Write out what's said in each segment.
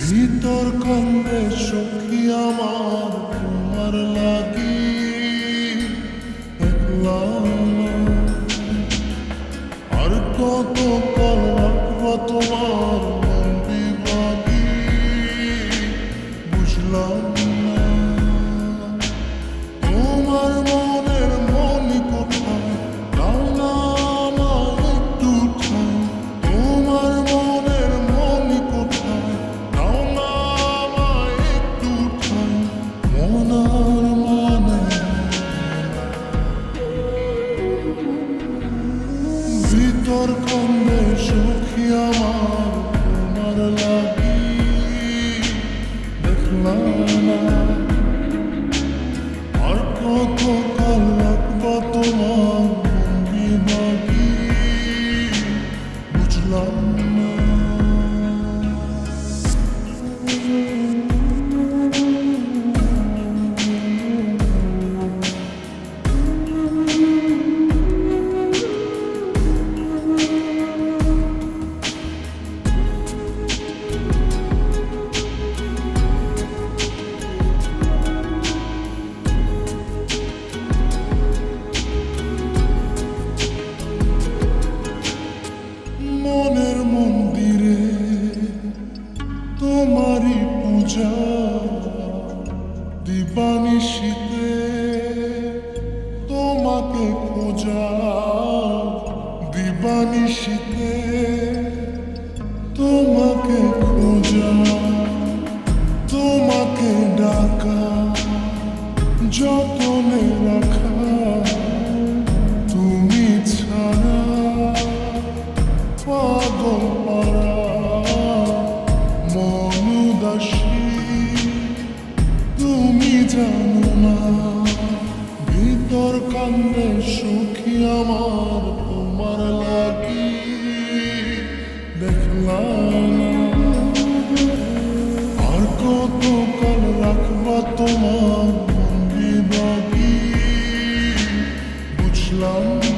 ভিতর কন্দে সখী আমার তোমার লাগি। আর কত কাল তোমার তোমারই পূজা দিবানিশীতে তোমাকে খোঁজা দিবানিশীতে তোমাকে খোঁজা তোমাকে ডাকা যতনে রাখা তুমি জানো না, ভিতর কান্দে সুখী আমার তোমার লাগি। দেখলাম আর কত কাল রাখবা তোমার ভঙ্গি বাকি। বুঝলাম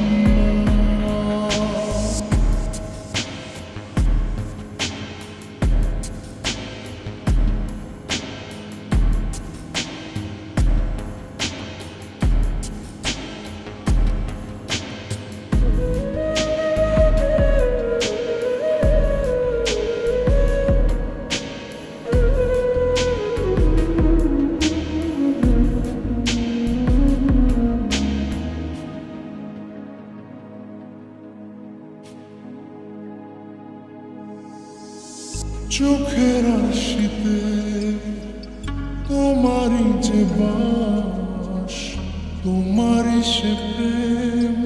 চোখের আশিতে তোমারই যে বাস, তোমারই সে প্রেম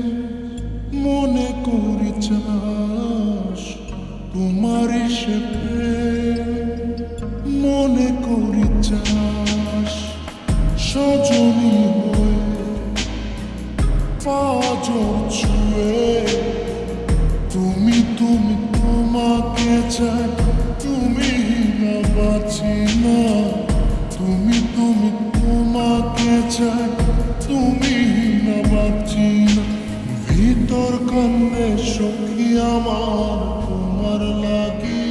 মনে করি চাস, তোমারই সে প্রেম মনে করি চাস। সজনী হয়ে পাজর ছুঁয়ে তুমি তুমি তোমাকে চাই। চাই তুমি না বাঁচি ভিতর কান্দে সখী আমার তোমার লাগি।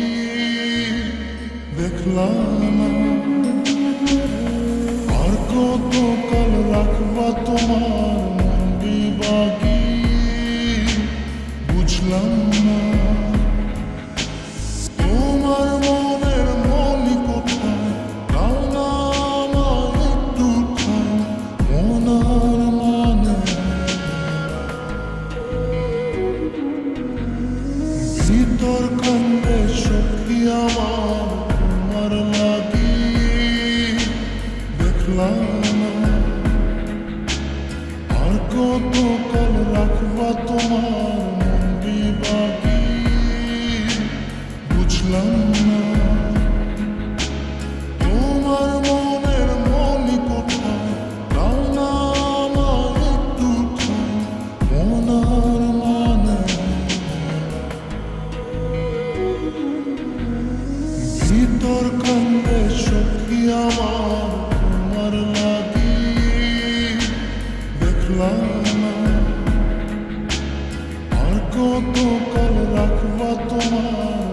দেখলাম না আর কত কাল রাখবা তোমার মন বিবাগী না আর কত কাল রাখবা তোমার মন বুঝলাম না। তোমার মনের মনি কোথায় দাও না আমায় একটু মনার মানে আমার কত কাল রাখবা তোমার?